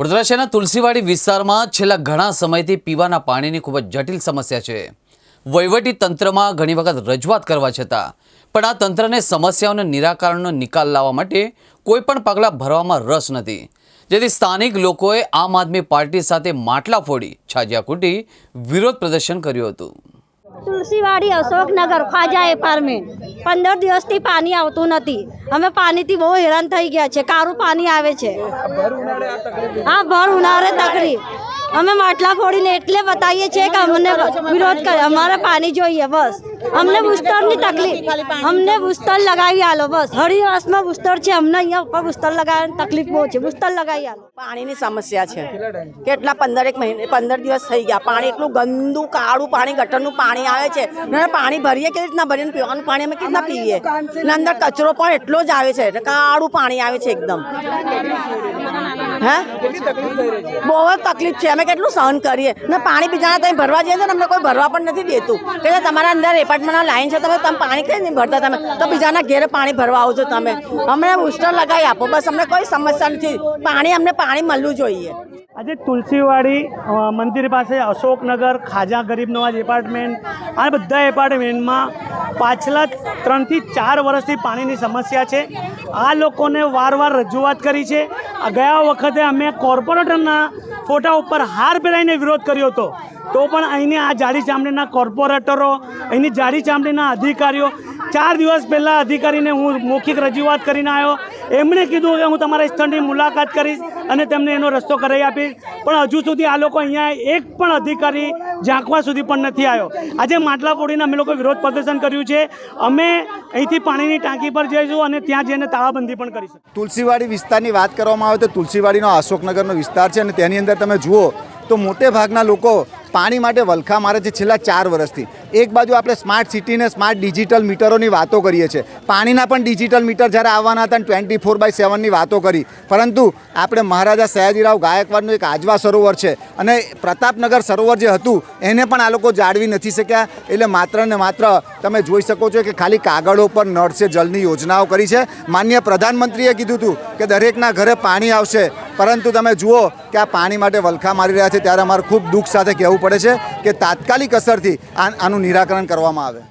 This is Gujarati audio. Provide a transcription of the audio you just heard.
વડોદરા શહેરના તુલસીવાડી વિસ્તારમાં છેલ્લા ઘણા સમયથી પીવાના પાણીની ખૂબ જ જટિલ સમસ્યા છે. વહીવટી તંત્રમાં ઘણી વખત રજૂઆત કરવા છતાં, પણ આ તંત્રને સમસ્યાઓના નિરાકરણનો નિકાલ લાવવા માટે કોઈ પણ પગલાં ભરવામાં રસ નથી. જેથી સ્થાનિક લોકોએ આમ આદમી પાર્ટી સાથે માટલા ફોડી છાજિયા કૂટી વિરોધ પ્રદર્શન કર્યું હતું. તુલસીવાડી અશોકનગર ખ્વાજા એપાર્ટમેન્ટ પંદર દિવસથી પાણી આવતું નથી. અમે પાણીથી બહુ હેરાન થઈ ગયા છે. કારું પાણી આવે છે. હા, ભર ઉનાળે તકલીફ. અમે માટલા ફોડીને એટલે બતાવીએ છીએ કે અમને વિરોધ કરે. અમારે પાણી જોઈએ, બસ. અમને બુસ્ટરની તકલીફ. અમને બુસ્ટર લગાવી આલો બસ. હરિવાસમાં બુસ્ટર છે. અમને અહીંયા ઉપર બુસ્ટર લગાવવાની તકલીફ બહુ છે. બુસ્ટર લગાવી આલો. પાણીની સમસ્યા છે. કેટલા પંદર એક મહિને પંદર દિવસ થઈ ગયા. પાણી એટલું ગંદુ, કાળું પાણી, ગટરનું પાણી આવે છે. ને પાણી ભરીએ, કેવી રીતના ભરીએ? ને પીવાનું પાણી અમે કેટલા પીએ? ને અંદર કચરો પણ એટલો જ આવે છે. કાળું પાણી આવે છે એકદમ. હે? બહુ જ તકલીફ છે. અમે કેટલું સહન કરીએ? ને પાણી બીજાના ત્યાં ભરવા જઈએ તો અમને કોઈ ભરવા પણ નથી દેતું. કે તમારા અંદર એપાર્ટમેન્ટના લાઈન છે, તમે તમે પાણી કઈ નહીં ભરતા તમે. તો બીજાના ઘેરે પાણી ભરવા આવો છો તમે. અમને બુસ્ટર લગાવી આપો. બસ અમને કોઈ સમસ્યા નથી. પાણી, અમને પાણી મળવું જોઈએ. આજે તુલસીવાડી મંદિર પાસે અશોકનગર, ખાજા ગરીબ નવાજ એપાર્ટમેન્ટ, આ બધા એપાર્ટમેન્ટમાં પાછલા ત્રણથી ચાર વર્ષથી પાણીની સમસ્યા છે. આ લોકોને વારવાર રજૂઆત કરી છે. ગયા વખતે અમે કોર્પોરેટરના ફોટા ઉપર હાર પહેરાઈને વિરોધ કર્યો હતો. તો પણ અહીંની આ જાડી ચામડીના કોર્પોરેટરો, અહીંની જાડી ચામડીના અધિકારીઓ, ચાર દિવસ પહેલાં અધિકારીને હું મૌખિક રજૂઆત કરીને આવ્યો. એમણે કીધું કે હું તમારા સ્થળની મુલાકાત કરીશ અને તેમને એનો રસ્તો કરાવી આપીશ. પણ હજુ સુધી આ લોકો અહીંયા એક પણ અધિકારી ઝાંકવા સુધી પણ નથી આવ્યો. આજે માટલાપોડીને અમે લોકો વિરોધ પ્રદર્શન કર્યું છે. અમે અહીંથી પાણીની ટાંકી પર જઈશું અને ત્યાં જઈને તાળાબંધી પણ કરીશું. તુલસીવાડી વિસ્તારની વાત કરવામાં આવે તો તુલસીવાડીનો અશોકનગરનો વિસ્તાર છે અને તેની અંદર તમે જુઓ તો મોટે ભાગના લોકો પાણી માટે વલખા મારે છે છેલ્લા ચાર વર્ષથી. એક બાજુ આપણે સ્માર્ટ સિટીને સ્માર્ટ ડિજિટલ મીટરોની વાતો કરીએ છીએ. પાણીના પણ ડિજિટલ મીટર જ્યારે આવવાના હતા ટ્વેન્ટી ફોર બાય સેવનની વાતો કરી. પરંતુ આપણે મહારાજા સયાજીરાવ ગાયકવાડનું એક આજવા સરોવર છે અને પ્રતાપનગર સરોવર જે હતું, એને પણ આ લોકો જાળવી નથી શક્યા. એટલે માત્ર ને માત્ર તમે જોઈ શકો છો કે ખાલી કાગળો પર નળ છે જલની યોજનાઓ કરી છે. માન્ય પ્રધાનમંત્રીએ કીધું હતું કે દરેકના ઘરે પાણી આવશે. પરંતુ તમે જુઓ કે આ પાણી માટે વલખા મારી રહ્યા છે, ત્યારે અમારે ખૂબ દુઃખ સાથે કહેવું પડે છે કે તાત્કાલિક અસરથી આનું નિરાકરણ કરવામાં આવે.